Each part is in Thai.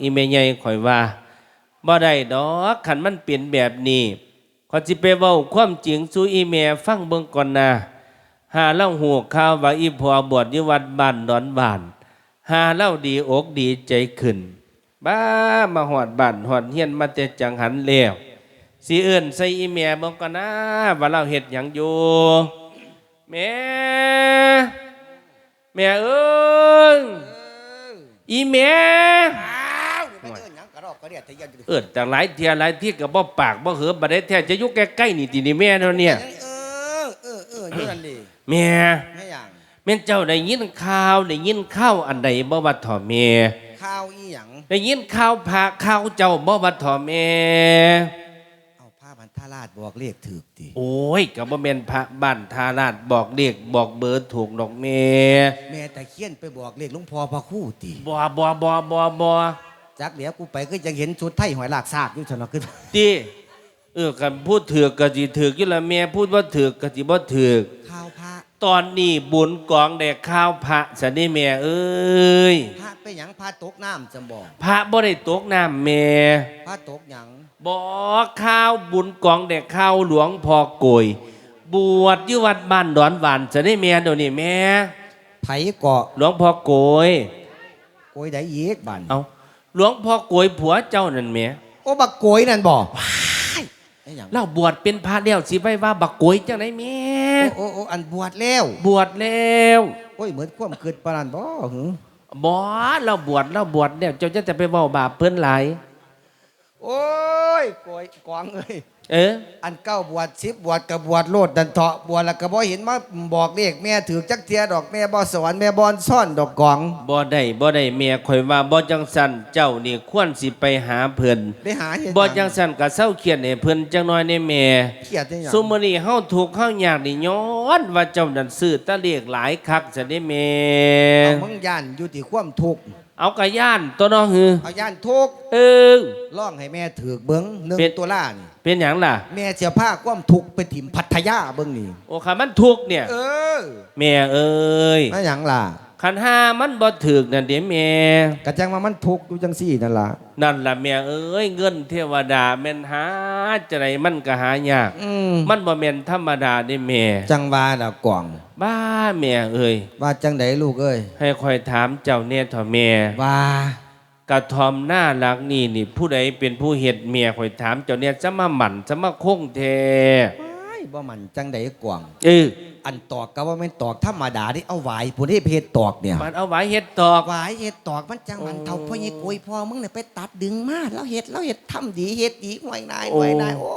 อีเมใหญ่ข่อยว่าบ่ได้ดอกคันมันเปลี่ยนแบบนี้ขอยสิไปเว้าความจริงสู่อีเมยฟังเบิ่งก่อนนะหาเล่าหูข่าวว่าอีพอบวชอยู่วัดบ้านดอนบ้านหาเล่าดีอกดีใจขึ้น บ้ามาหอดบ้านหอดเฮียนมาแต่จังหันแล้วสิเอื้นใส่อีเมียบ่ก่อนนะว่าเราเฮ็ดหยังอยู่แม่แม่เอ้ยอีแม่อ้ เดียดทะยันอยู่เอิ้นต่างหลายเที่ยหลายที่ก็บ่ปากบ่เหือบ่ได้แท้จะอยู่ใกล้ๆนี่ตินี่แม่เนาะเนี่ยเออเออเอออยู่นั่นดิแม่แม่หยังแม่นเจ้าได้ยินข่าวได้ยินข่าวอันใดบ่ว่าถ่อแม่ข้าวอีหยังได้ยินข่าวพระข่าวเจ้าบ่ว่าถ่อแม่เอาผ้าพันธราชบอกเลขถูกติโอ้ยก็บ่แม่นพระบ้านทาราชบอกเรียกบอกเบอร์ถูกดอกแม่แม่ตะเคียนไปบอกเลขหลุงพ่อพระครู่ติบ่บ่บ่บ่บ่ จักเดี๋ยวกูไปก็จะเห็นชุดไทยหอยลากซากอยู่ซั่นเนาะขึ้นติเออกันพูดถือกก็สิถือกอยู่ละแม่พูดว่าถือกก็สิบ่ถือกข้าวพระตอนนี้บุญกองแดกข้าวพระซะนี่แม่เอ้ยพระไปหยังพระตกน้ำจำบอกพระบ่ได้ตกน้ำแม่พระตกหยังบ่ข้าวบุญกองแดกข้าวหลวงพ่อโกยบวชอยู่วัดบ้านดอนหวานซะนี่แม่เดี๋ยวนี้แม่ไผเกาะหลวงพ่อโกยโกยได้อีกบันเอา หลวงพ่อโกยผัวเจ้านั่นแหม่โอ้บักโกยนั่นบ่ไอ้หยังเราบวชเป็นพระแล้วสิไปว่าบักโกยจังไดแม่โอ้โอ้โอ้อันบวชแล้วบวชแล้วโอ้ยเหมือนความคิดปานนั้นบ่หึบ่เราบวชเราบวชแล้วเจ้าจะจะไปเว้าบาปเพิ่นหลายโอ้ยโกยกวางเอ้ย เออ อันเก้าบวชสิบบวชกับบวชโลดดันเถาะบวชแล้วก็บ่เห็นมาบอกเลขแม่ถือจักเทียดอกแม่บ่สวรรค์แม่บอนซ่อนดอกกองบ่ได้บ่ได้แม่ข่อยว่าบ่จังสั่นเจ้านี่ควรสิไปหาเพิ่นไปหาเห็นบ่จังสั่นก็เศร้าเครียดให้เพิ่นจังน้อยในแม่เครียดจังหยังซุมื้อนี้เฮาทุกข์เฮายากนี่ย้อนว่าเจ้านั่นซื้อตะเลียกหลายคักซะเด้แม่เอามึงย่านอยู่ที่ความทุกข์ เอากะย่านตัวน้อหือเอาย่านทุกข์เออร้องให้แม่ถือเบิ่งหนึ่งเป็นตัวล่านี่เป็นหยังล่ะ แม่เสียผ้าความทุกข์ไปถิ่มพัทยาเบิ่งนี่โอ้คันมันทุกข์เนี่ย เออ แม่เอ้ยนั่นหยังล่ะ คันห้ามันบ่ถึกนั่นเด้แม่กะจังว่ามันทุกข์อยู่จังซี่นั่นล่ะนั่นล่ะแม่เอ้ยเงินเทวดาแม่นหาจะไรมันก็หายากอืมมันบ่แม่นธรรมดาเด้แม่จังว่าล่ะกวางบ้าแม่เอ้ยว่าจังไดลูกเอ้ยให้คอยถามเจ้าเนี่ยเถอะแม่ว่ากระทอมหน้ารักนี่นี่ ผู้ใดเป็นผู้เฮ็ดเมียคอยถามเจ้าเนี่ยจะมาหมั่นจะมาคงแท้ว้ายบ่มันจังไดกวางเออ อันตอกก็ว่าแม่นตอกธรรมดาที่เอาไหวผู้ที่เพศตอกเนี่ยมันเอาไว้เฮ็ดตอก ไหวเฮ็ดตอกมันจังมันโอ้เท่าพ่อยี่กุยพ่อมึงเนี่ยไปตัดดึงมาแล้วเฮ็ดแล้วเฮ็ดทำดีเฮ็ดดีห่วยนายห่วยนายโอ้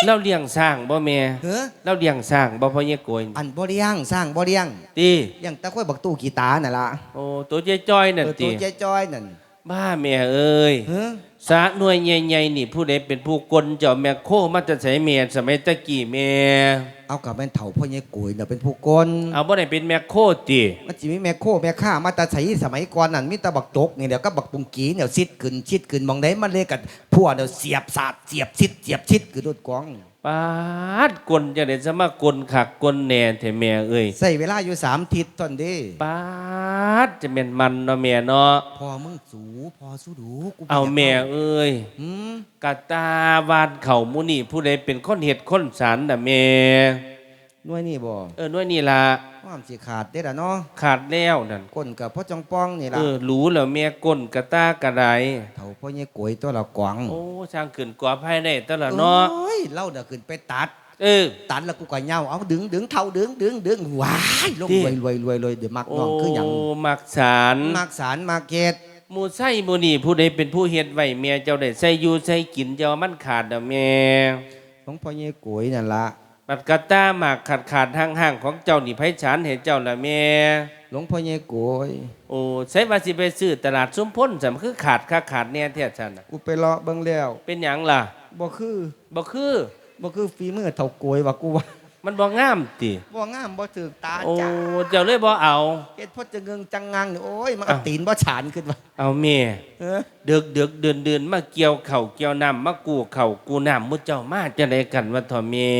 ยเราเลี้ยงสร้างบ่แม่เฮ้อเราเลี้ยงสร้างบ่พ่อเยโกยอันบ่เลี้ยงสร้างบ่เลี้ยงติเลี้ยงแตะค่อยบักตู้กีตาร์น่ะล่ะโอ้ตัวเจ๊จ้อยนั่นเออติตัวเจ๊จ้อยนั่นบ้าแม่เอ้ยเฮ้อสระหน่วยใหญ่ๆนี่ผู้ใดเป็นผู้กลเจ้าแม่โคมาจะใช้แม่สมัยตะกี้แม่เอากับแม่นเฒ่าพ่อยี่กุยน่ะเป็นผู้กลเอาบ่ได้เป็นแม่โคติมันสิมีแม่โคแม่ข้ามาแตาใสสมัยก่อนนั่นมีแตะบักตกนี่เดี๋ยวก็บักปุงกีเนี่ยซิดขึ้นชิดขึ้นมองได้มันเลยกันพวกเดี๋ยวเสียบสาดเสียบชิดเสียบชิดคือโดดกองปาดกลจะได้สมากลขักกลแหน่แท้แม่เอ้ยใส่เวลาอยู่สามทิศตอนเด้ปาดจะเป็นมันเนาะแม่เนาะพอมึงสูพอสู้ดูกูบ่เอายกแม่เอ้ยหืมกะตาวานเข่ามุนี่ผู้ใดเป็นคนเห็ดคนสารน่ะแม่หน่วยนี่บ่เออน้อยนี่ล่ะความสิขาดได้ละเนาะขาดแล้วนั่นก้นกับพ่อจองป้องนี่เอล่ะอรู้แล้วแม่ก้นกะตากะไดเฒ่าพ่อเนี่ยกวยตัวละกวางโอ้ช่างขึ้นกว่าภายในตะละเนาะโอ้ยเล่าเดี๋ยวขึ้นไปตัดเออตัดแล้วกูก็เหย้าเอาดึงดึงเท่าดึงดึงดึงว้ายลงที่รวยรวยรวยรวยเดี๋ยวมักโอ้น้องคือหยังมักสารมักสารมาเก็ตห มูไส้หมูนี่ผู้ใดเป็นผู้เฮ็ดไว้แม่เจ้าได้ใส่อยู่ใส่กินเจ้ามันขาดเด้อแม่ของพ่อเนี่ยกวยนั่นละปัดกะตาหมากขาดขาดห่างห่างๆของเจ้านี่ไผฉานเห็นเจ้าละแม่หลวงพ่อเนี่ยกวยโอ้ใส่ว่าสิไปซื้อตลาดซุ้มพ้นสำคือขาดค่าขาดแน่แท้ฉันน่ะกูไปเลาะเบิ่งแล้วเป็นหยังล่ะบ่คือบ่คือบ่คือฝีมือเฒ่ากวยว่ากูว่า มันบ่งามติบ่งามบ่ถึกตาโอ้จ้าเจ้าเลยบ่เอาเฮ็ดพอจะเงิงจังงังนี่โอ้ยมันเอาอ้าวตีนบ่ฉานขึ้นว่าเอาแม่เออเดือกเดือกเดือนเดือนมาเกี่ยวเข่าวเกี่ยวน้ำมากูเข่าวกูน้ำมุเจ้ามาจะได้กันว่าทอแม่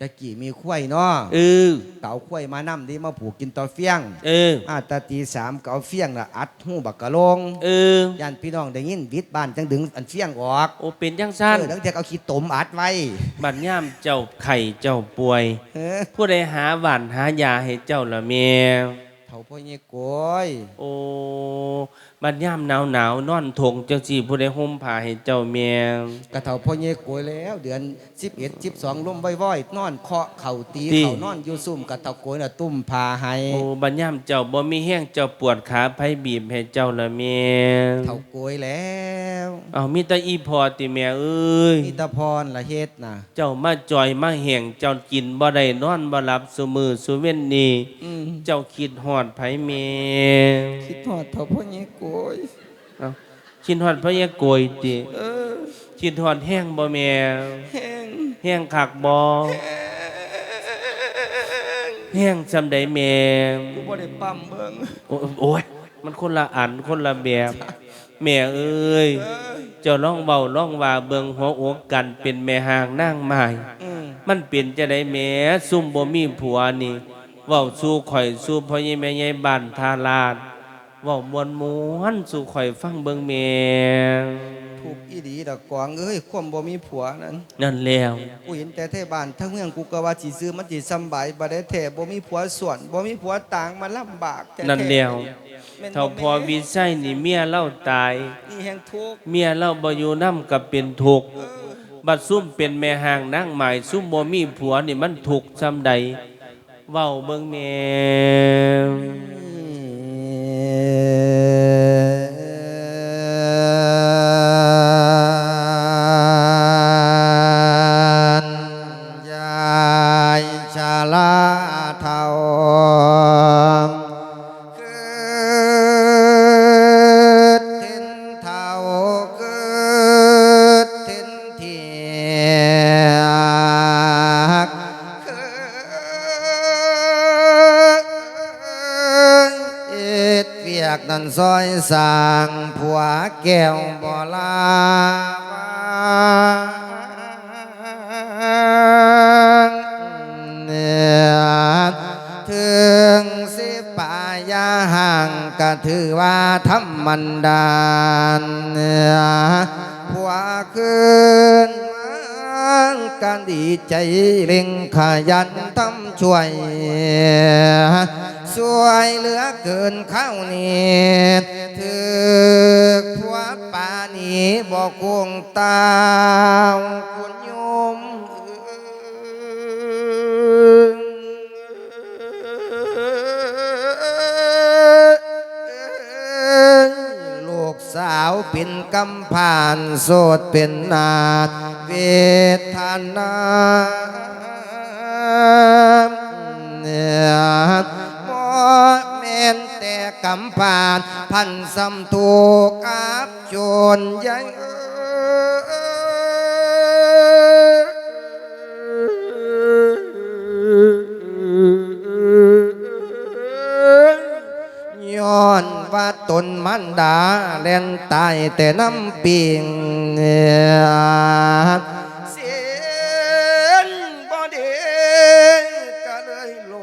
ตะกี้มีข้วยเนาะเออเก่าข้วยมานํดีมาผูกกินต่อเฟียง เอออาตาตีสามเก่าเฟียงละอัดหูบักกะลงเออย่านพี่น้องได้ยินวิทย์บ้านจังดึงอันเฟียงออกโอเป็นจังสั้นเออตั้งแต่เอาขี้ตมอัดไว้บัดย่ามเจ้าไข่เจ้าป่วยเออผู้ใดหาหวานหายาให้เจ้าละแม่เฒ่าพ่อเยโกยโอ้ บัดย่ามหนาวหนาว นอนทงจังสีผู้ใดห่มผ้าให้เจ้าแม่กะเฒ่าพ่อเยโกยแล้ว เดือน11 12ลมว้อยๆนอนเคาะเข่าตีเข่านอนอยู่ซุ่มกะเฒ่าโกยน่ะตุ้มพาให้โอ้บัดย่ามเจ้าบ่มีแห้งเจ้าปวดขาไผบีบให้เจ้าละแม่เฒ่าโกยแล้วเอามีแต่อีพอติแม่เอ้ยมีแตาพรละเฮ็ดน่ะ เจ้ามาจอยมาแห่งเจ้ากินบ่ได้นอนบ่หลับสุมือสุเว้นนี้อืมเจ้าคิดฮอดไผแม่คิดฮอดเฒ่าพ่อเยโกยเอาคิดฮอดพระยาโกยติเออคิดฮอดแห้งบ่แม่แห้งแห้งคักบ่แห้งซำใดแม่กูบ่ได้ปั๊มเบิ่งโอ้โอ้ยมันคนละอันคนละแบบแม่เอ้ยเจ้าร้องเบาร้องว่าเบิงหัวอกกันเป็นแม่หางนางไม้อืมมันเป็นจะได้แหม่ซุ่มบ่มีผัวนี่เว้าสู่ข่อยสู่พ่อใหญ่แม่ใหญ่บ้านทาลาดเว้ามวนมวนสู่ข่อยฟังเบิ่งแม่ถูกอีดีดอกกวางเอ้ยความบ่มีผัวนั้น นั่นแล้วกูเห็นแต่เทบ้านทั้งเมืองกูก็ว่าสิซื้อมันสิสำบายบ่ได้แท้บ่มีผัวส่วนบ่มีผัวต่างมันลำบากแท้ๆนั่นแล้วแม่นบ่เท่าพอวิไสนี่เมียเล่าตายนี่แห่งทุกข์เมียเล่าบ่อยู่นํกับเป็นทุกข์บัดซุ่มเป็นแม่ห่างนางหมายซุ่มบ่มีผัวนี่มันทุกข์ซำใดเว้าเบิ่งแม่ กนั่นซอยสร้างผัวแก้วบ่ลาวเนี่ยถึงสิปายาห่างก็ถือว่าธรรมันดานเนี่ยผัวคืน มากันดีใจเร่งขยันทำช่วยสวยเหลือเกินข้าวนี้ถึกผัวป่านี้บอกคงตาคุณโยมลูกสาวเป็นกำผ่านโสดเป็นนาถ เวทนาเนี่ยบ่แม่นแต่กำผ่านพันสำถูกอับจนยัง ว่าตนมันดาเล่นตายแต่น้ำปิงเสียนบ่เดก็เลยล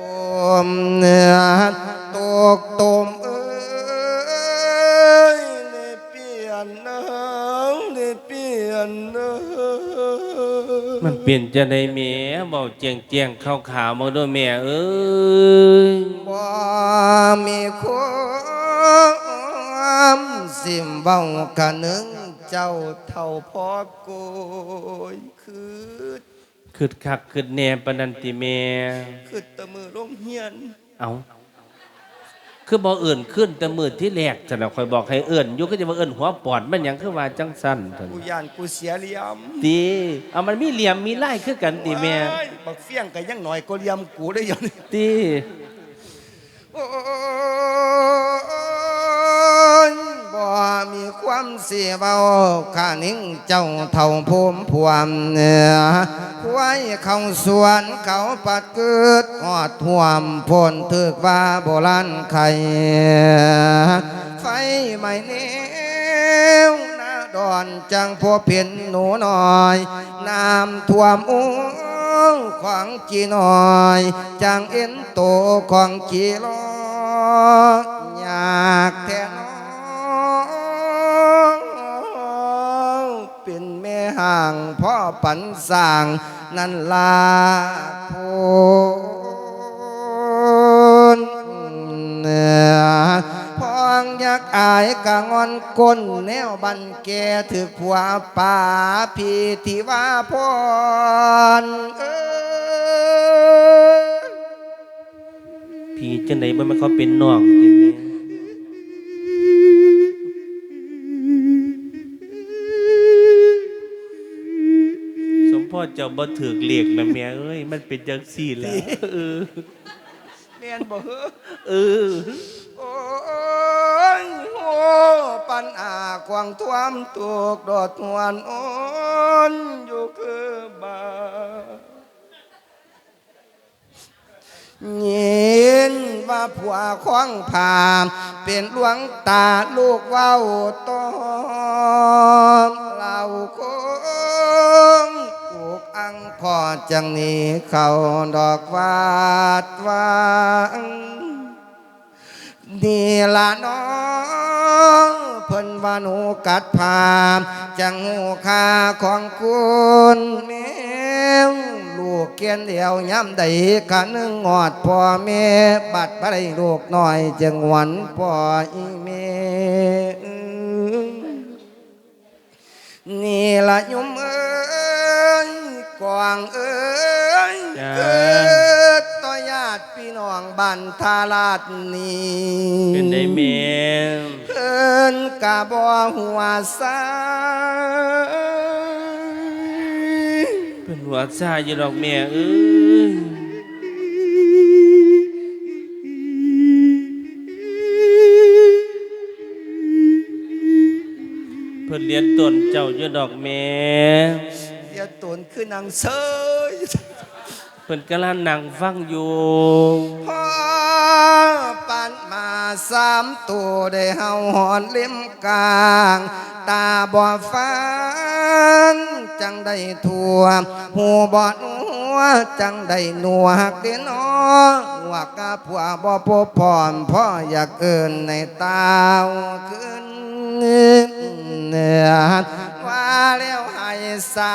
มตกตม เปลี่ยนจะได้แม่เว้าแจ้งๆขาวๆมาด้วยแม่เอ้ยำบ่มีความสิมเบ้าคะนึงเจ้าเท่าพ่อโกยคือคึดคักคึดแน่ปานนันติแม่คือแตะมือลงเฮียนเอา คือบ่เอื่นขึ้นแต่มือที่แรกจังนะคอยบอกให้เอื่นอยู่ก็จะมาเอื่นหัวปอดมันหยังคือว่าจังสั้นซั่นกูย่านกูเสียเหลี่ยมตีเอามันมีเหลี่ยมมีลายคือกันติแม่ว้ายบักเฟี้ยงก็ยังหน่อยก็เหลี่ยมกูได้ยังตีโอ้ ความเสียเบาข้านิ่งเจ้าเท่าภูมิพวมเนื้อไว้เขาสวนเขาปัดเกิดหอดท่วมพ้นถึกว่าโบราณไข่ไฟไม่เนี้วนาดอนจังพวเพียนหนูน้อย น้ำท่วมอุ้ของจีน้อย จังเอ็นโตของจีรออยากแท้น้ ห่างพ่อปันสร้างนั่นลาโพนพองยากอายกะงอนก้นแนวบันแกถึกผัวป่าพีที่ว่าพรเอ้ยพี่จังไดบ่แม่นเขาเป็นน้องติแม่ เจ้าบ่ถูกเลขนะแม่เอ้ยมันเป็นจังซี่แหละเออเมียนบ่เฮ้อเออโอ้ยโอ้ปันอาควางท่วมตุกดอดหวนโอนอยู่คือบายินว่าผัวควางผามเป็นหลวงตาลูกเว้าตอมเราคงถูกอั งพอจังนี้เขาดอกวาดวางนี่ละน้องเพิ่นว่าหนูกัดผามจังหูคาของคุณแมวลูกเกียนเดียวย้ำใดกันนึงงอดพ่อแม่บัดได้ลูกน้อยจังหวันพ่ออีแม่นี่ละยุมเอ้ กวางเอ้ยจ้า เกิดต่อญาติพี่น้องบ้านทาราดนี้เป็นได้แม่เพิ่นกะบ่หัวซาเพิ่นหัวซ่าอยู่ดอกแม่เอ้ยเพิ่นเรียนต้นเจ้าอยู่ดอกแม่เดี๋ยวต นคือนางเซยเพิ่นกำลังนั่งฟังอยู่พ่อปันมาสามตัวได้เฮาหอนเล่มกลาง ตาบ่ฟังจังได้ทั่วหูบอดหัวจังได้หนวกเดนอว่ากะผัวบ่พบพรพ่ออยากเอินในตาว ขึ้นว่าแล้วให้สา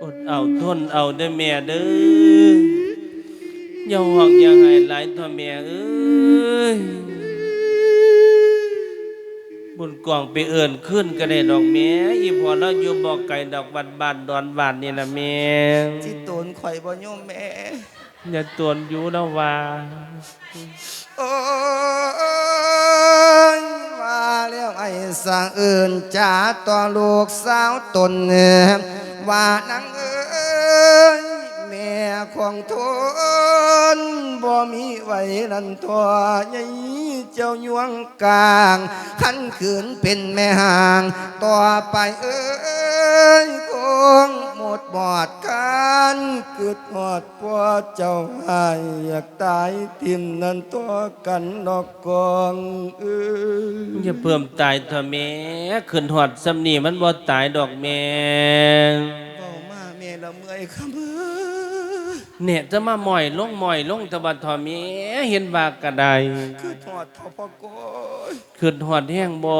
อดเอาทนเอาได้อแม่เด้ออย่าห่วงอย่าให้หลายท่อแม่เอ้ยบุญกองไปเอิ่นขึ้นก็ได้ดอกแม่อีพอเราอยู่บอกไก่ดอกบันบานดอนบานนี่นะแม่ที่ตนข่อยบ่โยมแม่อย่าตวนอยู่แล้วว่า โอ้ยว่าแล้วไอ้สังอื่นจ้าต่อลูกสาวตนเนี่ยว่านังเอ ของทนบ่มีไว้นันตัวใหญ่เจ้ายวงกลางขันขืนเป็นแม่ห่าง ต่อไปเอ้ยคงหมดบอดกันเกิดหอดพ่อเจ้าหายอยากตายทิมนั่นตัวกันนอกกองเอ้ยอย่าเพิ่มตายเถอะแม่ขึ้นหอดสำนีมันบ่ตายดอกแม่ เบามาแม่ละเมื่อยคำเอ้ย เนี่ยจะมาหม่อยลงหม่อยลงตะบัดเถอะแม่เห็นว่ากระไดคือทอดทอพ่อโกยขึ้นหอดแห้งบ่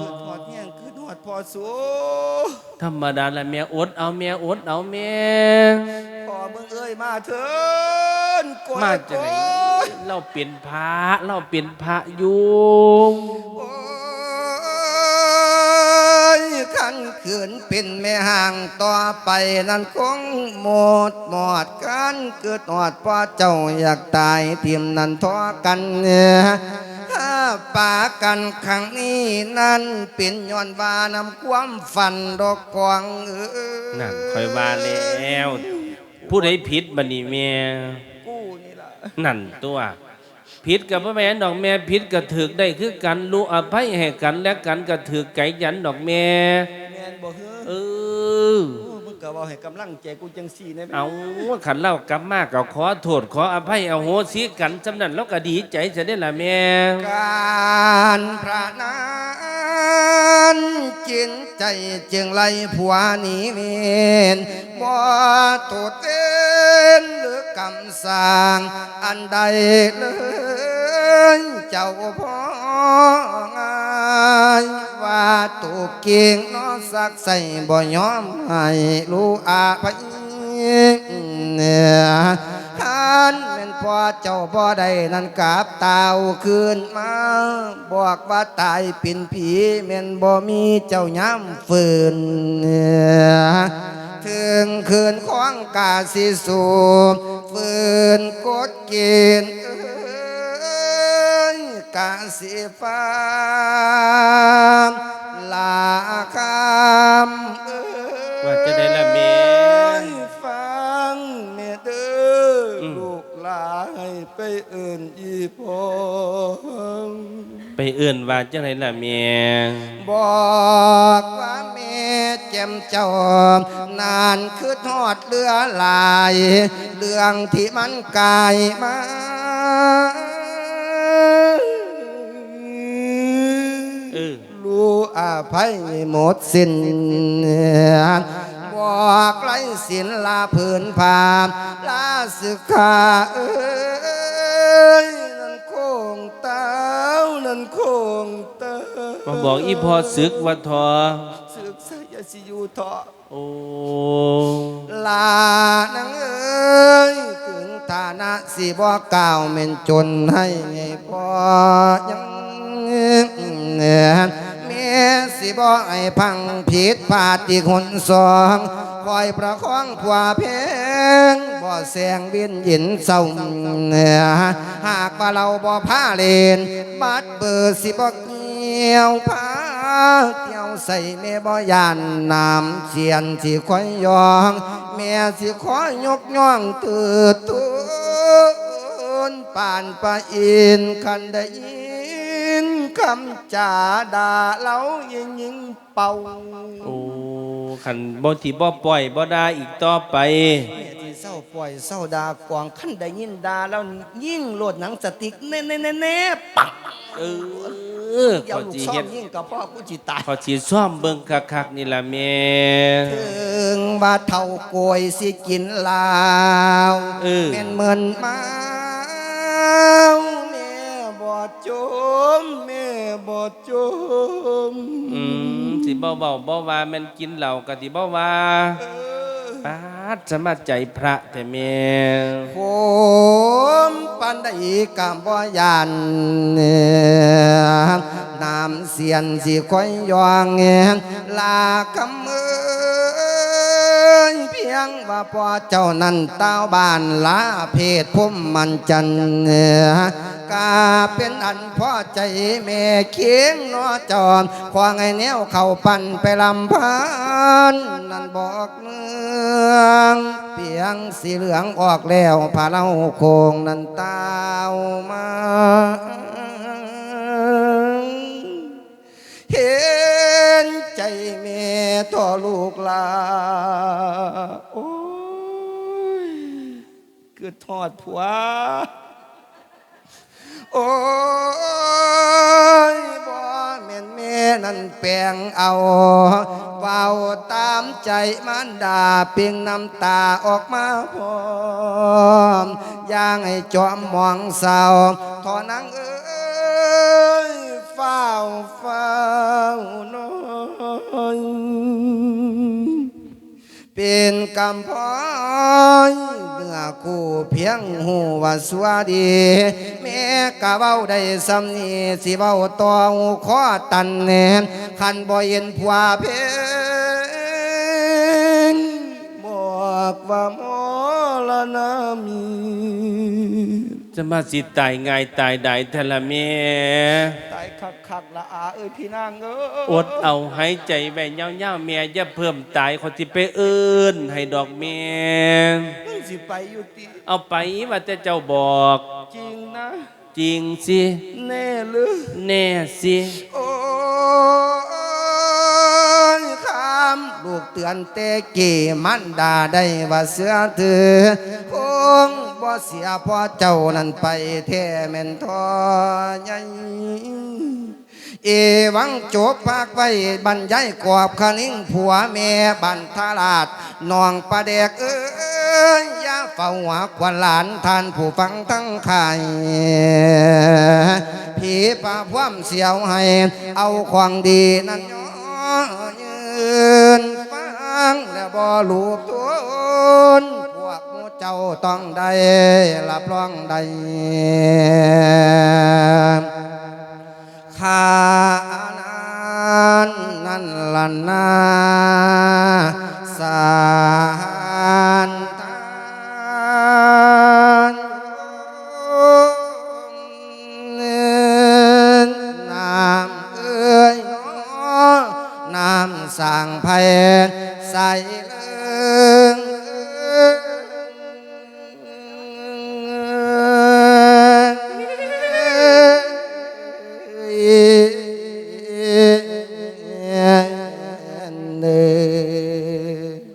คือทอดเนี่ยคือทอดพ่อสูธรรมดาละแม่อดเอาแม่อดเอาแม่พ่อมึงเอ้ยมาเถินโกยมาจากไหนโกยเราเป็นพระเราเป็นพระอยู่โขืนเป็นแม่ห่างต่อไปนั้นคงหมดหมดกันเกิดหอดพ่อเจ้าอยากตายเทียมนั้นทอกันเนี่ยถ้าปากันครั้งนี้นั้นเป็นย้อนว่านำความฝันดอกกวางเออนั่นคอยว่าแล้วผู้ใดผิดบันี้แม่กูนี่ล่ะนั่นตัวผิดกับพ่อแม่ดอกแม่ผิดกับถึกได้คือกันรู้อภัยให้กันและกันกับถึกไก่ยันดอกแม่ ก็บอกให้กำลังใจกูจังสี่นะแม่เอาขันเล่ากับมากก็ขอโทษขออภัยเอาโหสิกันจำนั้นแล้วก็ดีใจจะได้ละแม่การพระนานจินใจจึงไล่ผัวหนีเมีนบ่ตูดเต้นหรือกำสางอันใดเลยเจ้าพ่องา ยว่าตูเก่งเนอสักใส่บ่ยอมให้รู้อาภัยเนี่ยท่านเป็นพ่อเจ้าบ่ได้นั่นกราบเตาคืนมา บอกว่าตายเป็นผีแม่นบ่มีเจ้าย้ำฝืนเนี่ยถึงคืนของกาสิสูบฝืนกดเกณฑ์ กาสิฟ้าลาคำเอ้ยว่าจะได้ละแม่ฟังแม่เด้ออมลูกหลานให้ไปเอื่นอีพองไปเอื่นว่าจังไรล่ะแม่บอกว่าแม่แจ่มจอมนานคือทอดเรือหลาย เรื่องที่มันกลายมา เออ รู้อาภัยหมดสิ้นบอกไรสินลาผืนผามลาสึกขาเอ้ยนั่นโคงเต้านั่นโคงเต้ามาบอกอีพอศึกว่าทอสึกส ยสิอยู่เถาะโอ้ลานางเอ้ยถึงฐานะสิบ่กล่าวเม่นจนให้ไงพอยังแม่สิบ่ให้พังผิดพลาดที่คนสอง คอยประคองผัวเพงบ่แสงเวียนหยินเศร้าหากว่าเราบ่พาเลนบัดเบอร์สิบ่เกี่ยวพาเที่ยวใส่แม่บ่ยานน้ำเสียนสิคอยยองแม่สิขอยกย่องตืดตุนป่านปะอินคันได้ยินคำจ่าด่าเรายิงยิงเป่าโอ้ ขันบ่ที่บ่ปล่อยบ่ได้อีกต่อไปแม่ที่เศร้าปล่อยเศร้าด่ากวางขั้นได้ยินด่าแล้วยิ่งโหลดหนังสติ๊กแน่แน่แน่แน่ปักเออเดี๋ยขวอลูกจีซ่อเฮ็มดยิ่งกับพ่อกูจิตายขอจีซ่อมเบิ่งคักๆนี่ล่ะแม่ถึงว่าเท่าโกยสิกินลาวเออแม่นเหมือนเมาแม่บ่จมแม่บ่จม อืม สิบ่เว้าบ่ว่าแม่นกินเหล้าก็สิบ่ว่าเออปาดสมาใจพระแต่แม่ผมปันได้กามบ่ยานเนี่ยน้ำเสียนสิค่อยยองเงลาคำเอ้ยเพียงว่าพอเจ้านั้นเต้าบ้านลาเพศพุ่มมันจันเนี่ย กาเป็นอันพ่อใจแม่เคียงนอจอมควางไงแนวเข้าปั่นไปลำพันนั่นบอกเมืองเพียงสีเหลืองออกแล้วพาเล่าโคงนันต้ามาเห็นใจแม่ต่อลูกลาโอ้ยเกิดทอดผัว โอ้ยบ่แม่นแม่นั่นแปลงเอาเว้าตามใจมันดาเพียงน้ำตาออกมาพร้อมย่างให้จอมมองเศร้าทอนังเอ้ยเฝ้าเฝ้าน้อย เป็นกำพอยเมื่อคู่เพียงหูว่าสวัสดี แม่กะเว้าได้สำนีสิเว้าตอหูขอตันแนนคันบ่เย็นผัวเพงบอกว่ามอละนามี จะมาสิตายง่ายตายได้แต่ละแม่ตายคักคักๆละอาเอ้ยพี่นางเอ้ยอดเอาหายใจไว้ยาวๆแม่อย่าเพิ่มตายคนที่ไปเอิ้นให้ดอกแม่มึงสิไปอยู่ติเอาไปว่าแต่เจ้าบอก จริงนะ จริงสิแน่หรือแน่สิโอ้ยคำ ลูกเตือนเตกีมันดาได้ว่าเสือถือคงบ่เสียเพอเจ้านั้นไปแท้แม่นทอใหญ่เอวังจบภาคไว้บรรยายกอบคนิ่งผัวแม่บันทราชน้องประเดกเอ้ยอย่าเฝ้าหัวควันหลานท่านผู้ฟังทั้งไข่ผีป่าพว่ำเสียวให้ เอาของดีนั้นย้อ ยืนฟังแล้วบ่ลูบทุนพวกมูเจ้าต้องได้รับรองได้